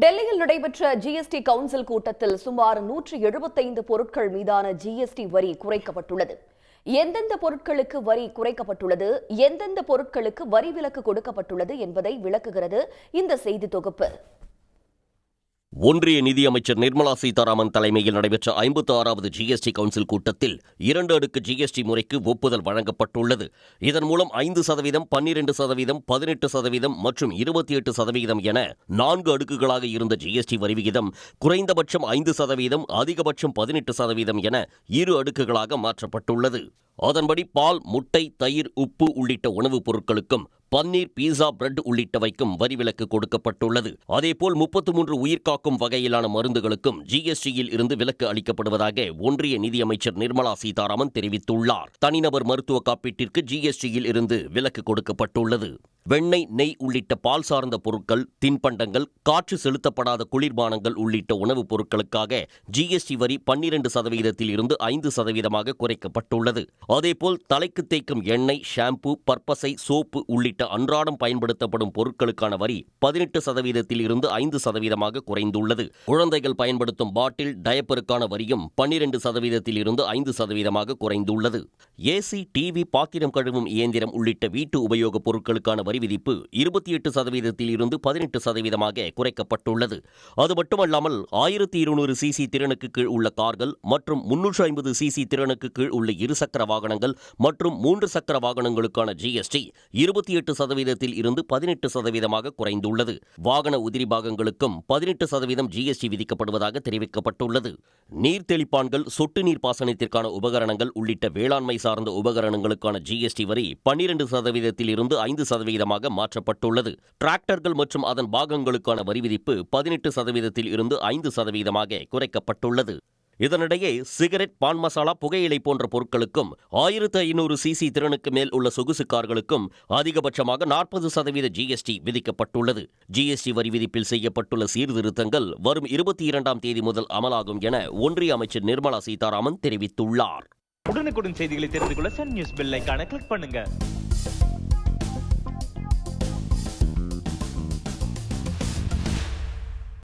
டெல்லியில் நடைபெற்ற GST council கூட்டத்தில் சுமார் நூற்றி எழுபத்தைந்து பொருட்கள் மீதான ஜிஎஸ்டி வரி குறைக்கப்பட்டுள்ளது. எந்தெந்த பொருட்களுக்கு வரி குறைக்கப்பட்டுள்ளது? எந்தெந்த பொருட்களுக்கு வரி விலக்கு கொடுக்கப்பட்டுள்ளது என்பதை விளக்குகிறது இந்த செய்தி தொகுப்பு. ஒன்றிய நிதியமைச்சர் நிர்மலா சீதாராமன் தலைமையில் நடைபெற்ற ஐம்பத்தி ஆறாவது ஜிஎஸ்டி கவுன்சில் கூட்டத்தில் இரண்டு அடுக்கு ஜிஎஸ்டி முறைக்கு ஒப்புதல் வழங்கப்பட்டுள்ளது. இதன் மூலம் ஐந்து சதவீதம் பன்னிரண்டு சதவீதம் பதினெட்டு சதவீதம் மற்றும் இருபத்தி எட்டு சதவீதம் என நான்கு அடுக்குகளாக இருந்த ஜிஎஸ்டி வரி விகிதம் குறைந்தபட்சம் ஐந்து சதவீதம் அதிகபட்சம் பதினெட்டு சதவீதம் என இரு அடுக்குகளாக மாற்றப்பட்டுள்ளது. அதன்படி பால் முட்டை தயிர் உப்பு உள்ளிட்ட உணவுப் பொருட்களுக்கும் பன்னீர் பீஸா பிரெட் உள்ளிட்டவைக்கும் வரி விலக்கு கொடுக்கப்பட்டுள்ளது. அதேபோல் முப்பத்து மூன்று உயிர்காக்கும் வகையிலான மருந்துகளுக்கும் ஜிஎஸ்டியில் இருந்து விலக்கு அளிக்கப்படுவதாக ஒன்றிய நிதியமைச்சர் நிர்மலா சீதாராமன் தெரிவித்துள்ளார். தனிநபர் மருத்துவ காப்பீட்டிற்கு ஜிஎஸ்டியில் இருந்து விலக்கு கொடுக்கப்பட்டுள்ளது. வெண்ணெய் நெய் உள்ளிட்ட பால் சார்ந்த பொருட்கள் தின்பண்டங்கள் காற்று செலுத்தப்படாத குளிர்பானங்கள் உள்ளிட்ட உணவுப் பொருட்களுக்காக ஜிஎஸ்டி வரி பன்னிரண்டு சதவீதத்தில் இருந்து ஐந்து சதவீதமாக குறைக்கப்பட்டுள்ளது. அதேபோல் தலைக்கு தேய்க்கும் எண்ணெய் ஷாம்பு பற்பசை சோப்பு உள்ளிட்ட அன்றாடம் பயன்படுத்தப்படும் பொருட்களுக்கான வரி பதினெட்டு சதவீதத்தில் இருந்து ஐந்து சதவீதமாக குறைந்துள்ளது. குழந்தைகள் பயன்படுத்தும் பாட்டில் டயப்பருக்கான வரியும் பன்னிரண்டு சதவீதத்தில் இருந்து ஐந்து சதவீதமாக குறைந்துள்ளது. ஏசி டிவி பாத்திரம் கழுவும் இயந்திரம் உள்ளிட்ட வீட்டு உபயோகப் பொருட்களுக்கான வரி விதிப்பு இருபத்தி எட்டு சதவீதத்தில் இருந்து பதினெட்டு சதவீதமாக குறைக்கப்பட்டுள்ளது. அது மட்டுமல்லாமல் ஆயிரத்தி இருநூறு சிசி திறனுக்கு கீழ் உள்ள கார்கள் மற்றும் முன்னூற்று ஐம்பது சிசி திறனுக்கு கீழ் உள்ள இருசக்கர வாகனங்கள் மற்றும் மூன்று சக்கர வாகனங்களுக்கான ஜிஎஸ்டி இருபத்தி எட்டு சதவீதத்தில் இருந்து பதினெட்டு சதவீதமாக குறைந்துள்ளது. வாகன உதிரி பாகங்களுக்கும் பதினெட்டு சதவீதம் ஜிஎஸ்டி விதிக்கப்படுவதாக தெரிவிக்கப்பட்டுள்ளது. நீர் தெளிப்பான்கள் சொட்டு நீர் பாசனத்திற்கான உபகரணங்கள் உள்ளிட்ட வேளாண்மை சார்ந்த உபகரணங்களுக்கான ஜிஎஸ்டி வரி பன்னிரண்டு சதவீதத்தில் இருந்து ஐந்து சதவீதம் சதவீதமாக மாற்றப்பட்டுள்ளது. டிராக்டர்கள் மற்றும் அதன் பாகங்களுக்கான வரி விதிப்பு பதினெட்டு சதவீதத்தில் இருந்து ஐந்து சதவீதமாக குறைக்கப்பட்டுள்ளது. இதனிடையே சிகரெட் பான் மசாலா புகையிலை போன்ற பொருட்களுக்கும் ஆயிரத்து ஐநூறு சிசி திறனுக்கு மேல் உள்ள சொகுசு கார்களுக்கும் அதிகபட்சமாக நாற்பது சதவீத ஜிஎஸ்டி விதிக்கப்பட்டுள்ளது. ஜிஎஸ்டி வரி விதிப்பில் செய்யப்பட்டுள்ள சீர்திருத்தங்கள் வரும் இருபத்தி இரண்டாம் தேதி முதல் அமலாகும் என ஒன்றிய அமைச்சர் நிர்மலா சீதாராமன் தெரிவித்துள்ளார். உடனுக்குடன் செய்திகளை தெரிந்து கொள்ள சன் நியூஸ் பெல்லைக்கான கிளிக் பண்ணுங்க.